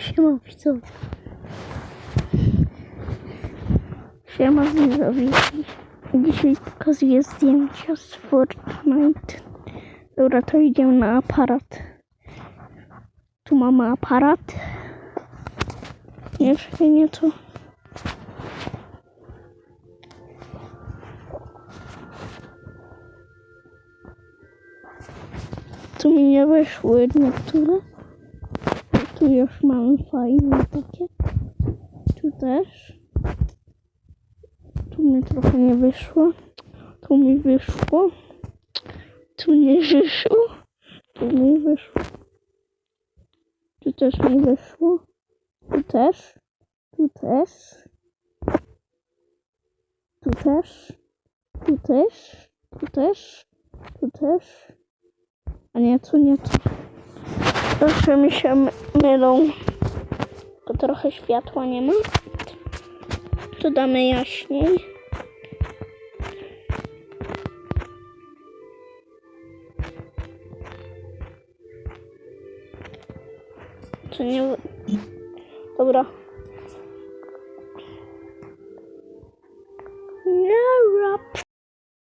Siema. Siema widzowie. Dzisiaj pokazuję zdjęcia z Fortnite. Dobra, to idziemy na aparat. Tu mamy aparat. Jeszcze nieco. Tu mi nie wyszły niektóre. Tu już mamy fajne takie. Tu też. Tu mi trochę nie wyszło. Tu mi wyszło. Tu nie wyszło. Tu mi wyszło. Tu też mi wyszło. Tu też. Tu też. Tu też. Tu też. Tu też. Tu też. A nie, tu nie, tu. Zawsze mi się my- mylą. Tylko trochę światła nie ma. Tu damy jaśniej. To nie... Dobra.